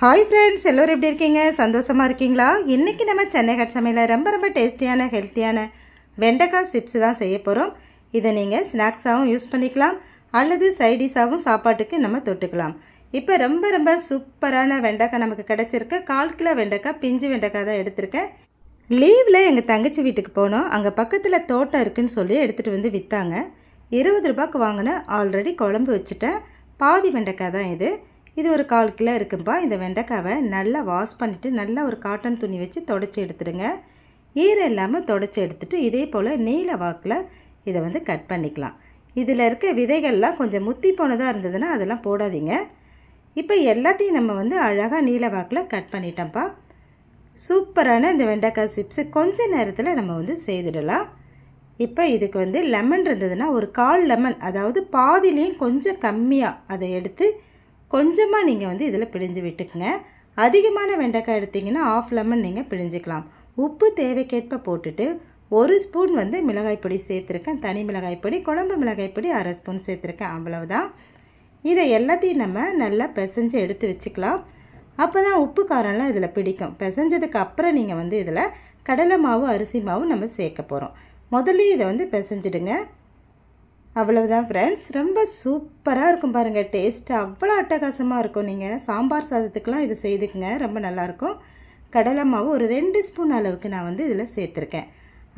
Hi friends எல்லோரும் எப்படி இருக்கீங்க? சந்தோஷமாக இருக்கீங்களா? இன்றைக்கி நம்ம சென்னை கட் சமையலில் ரொம்ப ரொம்ப டேஸ்டியான ஹெல்த்தியான வெண்டைக்காய் சிப்ஸ் தான் செய்ய போகிறோம் இதை நீங்கள் ஸ்நாக்ஸாகவும் யூஸ் பண்ணிக்கலாம். அல்லது சைடிஷாகவும் சாப்பாட்டுக்கு நம்ம தொட்டுக்கலாம். இப்போ ரொம்ப ரொம்ப சூப்பரான வெண்டைக்காய் நமக்கு கிடச்சிருக்கு. கால் கிலோ வெண்டைக்காய் பிஞ்சு வெண்டைக்காய் தான் எடுத்திருக்கேன். லீவில் எங்கள் தங்கச்சி வீட்டுக்கு போனோம். அங்கே பக்கத்தில் தோட்டம் இருக்குதுன்னு சொல்லி எடுத்துகிட்டு வந்து விற்றாங்க இருபது ரூபாய்க்கு வாங்கினேன் ஆல்ரெடி குழம்பு வச்சுட்டேன். பாதி வெண்டைக்காய் தான் இது. இது ஒரு கால் கிலோ இருக்கும்பா. இந்த வெண்டைக்காவை நல்லா வாஷ் பண்ணிவிட்டு நல்லா ஒரு காட்டன் துணி வச்சு தொடச்சி எடுத்துடுங்க. ஈரம் இல்லாமல் தொடச்சி எடுத்துட்டு இதே போல் நீல வாக்கில் இதை வந்து கட் பண்ணிக்கலாம். இதில் இருக்க விதைகள்லாம் கொஞ்சம் முத்தி போனதாக இருந்ததுன்னா அதெல்லாம் போடாதீங்க. இப்போ எல்லாத்தையும் நம்ம வந்து அழகாக நீல வாக்கில் கட் பண்ணிட்டோம்ப்பா சூப்பரான இந்த வெண்டைக்காய் சிப்ஸு கொஞ்ச நேரத்தில் நம்ம வந்து செய்துடலாம். இப்போ இதுக்கு வந்து லெமன் இருந்ததுன்னா ஒரு கால் லெமன் அதாவது பாதிலையும் கொஞ்சம் கம்மியாக அதை எடுத்து கொஞ்சமாக நீங்கள் வந்து இதில் பிழிஞ்சு விட்டுக்குங்க. அதிகமான வெண்டைக்காய் எடுத்திங்கன்னா ஆஃப் லெமன் நீங்கள் பிழிஞ்சிக்கலாம். உப்பு தேவைக்கேற்ப போட்டுட்டு ஒரு ஸ்பூன் வந்து மிளகாய் பொடி சேர்த்துருக்கேன். தனி மிளகாய் பொடி குழம்பு மிளகாய் பொடி அரை ஸ்பூன் சேர்த்துருக்கேன். அவ்வளவுதான். இதை எல்லாத்தையும் நம்ம நல்லா பிசைஞ்சு எடுத்து வச்சுக்கலாம். அப்போ தான் உப்பு காரம்லாம் இதில் பிடிக்கும். பிசைஞ்சதுக்கு அப்புறம் நீங்கள் வந்து இதில் கடலை மாவு அரிசி மாவு நம்ம சேர்க்க போகிறோம் முதல்ல இதை வந்து பிசைஞ்சிடுங்க. அவ்வளவுதான் ஃப்ரெண்ட்ஸ் ரொம்ப சூப்பராக இருக்கும் பாருங்கள் டேஸ்ட்டு அவ்வளோ அட்டகாசமாக இருக்கும். நீங்கள் சாம்பார் சாதத்துக்கெலாம் இது செய்துக்குங்க. ரொம்ப நல்லாயிருக்கும். கடலை மாவு ஒரு ரெண்டு ஸ்பூன் அளவுக்கு நான் வந்து இதில் சேர்த்துருக்கேன்.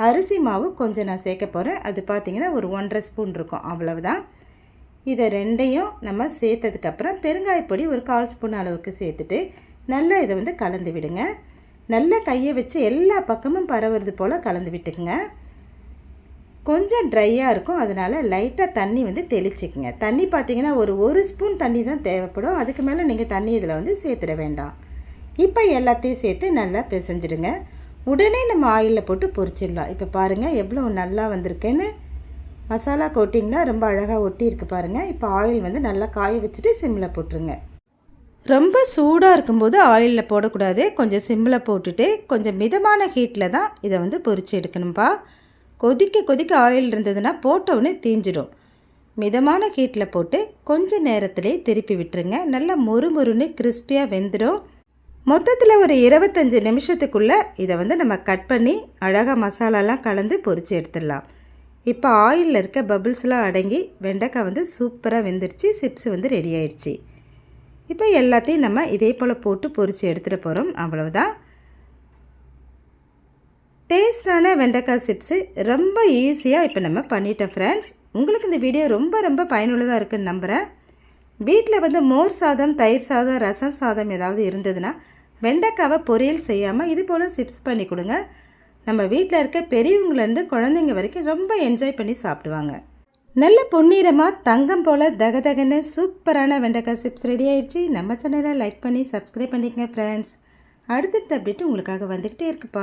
அரிசி மாவு கொஞ்சம் நான் சேர்க்க போகிறேன் அது பார்த்திங்கன்னா ஒரு ஒன்றரை ஸ்பூன் இருக்கும். அவ்வளவுதான். இதை ரெண்டையும் நம்ம சேர்த்ததுக்கப்புறம் பெருங்காயப்பொடி ஒரு கால் ஸ்பூன் அளவுக்கு சேர்த்துட்டு நல்லா இதை வந்து கலந்து விடுங்க. நல்லா கையை வச்சு எல்லா பக்கமும் பரவுறது போல் கலந்து விட்டுக்குங்க. கொஞ்சம் ட்ரையாக இருக்கும். அதனால் லைட்டாக தண்ணி வந்து தெளிச்சிக்கங்க. தண்ணி பார்த்தீங்கன்னா ஒரு ஒரு ஸ்பூன் தண்ணி தான் தேவைப்படும். அதுக்கு மேலே நீங்கள் தண்ணி இதில் வந்து சேர்த்துட வேண்டாம். இப்போ எல்லாத்தையும் சேர்த்து நல்லா பிசைஞ்சிடுங்க. உடனே நம்ம ஆயிலில் போட்டு பொரிச்சிடலாம். இப்போ பாருங்கள் எவ்வளோ நல்லா வந்திருக்குன்னு. மசாலா கோட்டிங்னா ரொம்ப அழகாக ஒட்டி இருக்கு பாருங்கள் இப்போ ஆயில் வந்து நல்லா காய வச்சுட்டு சிம்மில் போட்டுருங்க. ரொம்ப சூடாக இருக்கும்போது ஆயிலில் போடக்கூடாது. கொஞ்சம் சிம்மில் போட்டுட்டு கொஞ்சம் மிதமான ஹீட்டில் தான் இதை வந்து பொரிச்சு எடுக்கணும்ப்பா கொதிக்க கொதிக்க ஆயில் இருந்ததுன்னா போட்டவுடனே தீஞ்சிடும். மிதமான ஹீட்டில் போட்டு கொஞ்ச நேரத்திலே திருப்பி விட்டுருங்க. நல்லா மொறு மொறுன்னு கிறிஸ்பியாக வெந்துடும். மொத்தத்தில் ஒரு இருபத்தஞ்சி நிமிஷத்துக்குள்ளே இதை வந்து நம்ம கட் பண்ணி அழகாக மசாலாலாம் கலந்து பொரித்து எடுத்துடலாம். இப்போ ஆயிலில் இருக்க பபுள்ஸ்லாம் அடங்கி வெண்டைக்காய் வந்து சூப்பராக வெந்துருச்சு. சிப்ஸ் வந்து ரெடி ஆயிடுச்சு. இப்போ எல்லாத்தையும் நம்ம இதே போல் போட்டு பொரித்து எடுத்துகிட்டு போகிறோம் அவ்வளவுதான். டேஸ்டான வெண்டைக்காய் சிப்ஸு ரொம்ப ஈஸியாக இப்போ நம்ம பண்ணிட்டோம் ஃப்ரெண்ட்ஸ் உங்களுக்கு இந்த வீடியோ ரொம்ப ரொம்ப பயனுள்ளதாக இருக்குன்னு நம்புகிறேன் வீட்டில் வந்து மோர் சாதம் தயிர் சாதம் ரசம் சாதம் ஏதாவது இருந்ததுன்னா வெண்டைக்காவை பொரியல் செய்யாமல் இது போல் சிப்ஸ் பண்ணி கொடுங்க. நம்ம வீட்டில் இருக்க பெரியவங்கலேருந்து குழந்தைங்க வரைக்கும் ரொம்ப என்ஜாய் பண்ணி சாப்பிடுவாங்க. நல்ல பொன்னிறமாக தங்கம் போல் தகதகன்னு சூப்பரான வெண்டைக்காய் சிப்ஸ் ரெடி ஆயிடுச்சு நம்ம சேனலை லைக் பண்ணி சப்ஸ்கிரைப் பண்ணிக்கங்க ஃப்ரெண்ட்ஸ் அடுத்தடுத்து அப்டேட் உங்களுக்காக வந்துக்கிட்டே இருக்குப்பா.